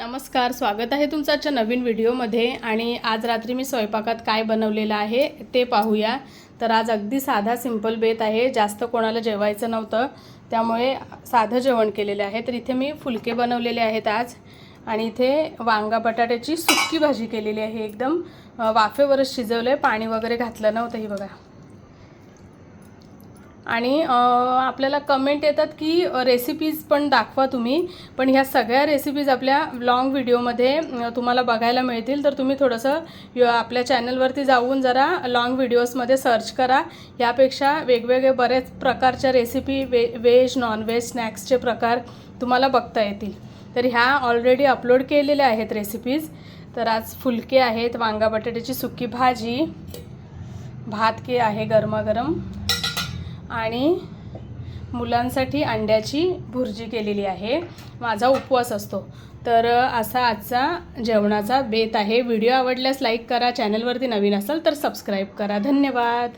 नमस्कार स्वागत आहे तुमचं आजच्या नवीन व्हिडिओमध्ये. आणि आज रात्री मी स्वयंपाकात काय बनवलेलं आहे ते पाहूया. तर आज अगदी साधा सिंपल बेत आहे. जास्त कोणाला जेवायचं नव्हतं. त्यामुळे साधं जेवण केलेलं आहे. तर इथे मी फुलके बनवलेले आहेत आज. आणि इथे वांगा बटाट्याची सुक्की भाजी केलेली आहे. एकदम वाफेवरच शिजवलं आहे पाणी वगैरे घातलं नव्हतं ही बघा. आणि आपल्याला कमेंट येतात की रेसिपीज पण दाखवा तुम्ही. पण ह्या सगळ्या रेसिपीज आपल्या लॉंग व्हिडिओमध्ये तुम्हाला बघायला मिळतील. तर तुम्ही थोडंसं य- आपल्या चॅनलवरती जाऊन जरा लॉंग व्हिडिओजमध्ये सर्च करा. यापेक्षा वेगवेगळे बरेच प्रकारच्या रेसिपी वे व्हेज नॉनव्हेज स्नॅक्सचे प्रकार तुम्हाला बघता येतील. तर ह्या ऑलरेडी अपलोड केलेल्या आहेत रेसिपीज तर आज फुलके आहेत वांगा बटाट्याची सुकी भाजी भात के आहे गरमागरम. आणि मुलांसाठी अंड्याची भुर्जी केलेली आहे. माझा उपवास असतो. तर असा आजचा जेवणाचा बेत आहे. व्हिडिओ आवडल्यास लाईक करा चॅनलवरती नवीन असाल तर सबस्क्राईब करा. धन्यवाद.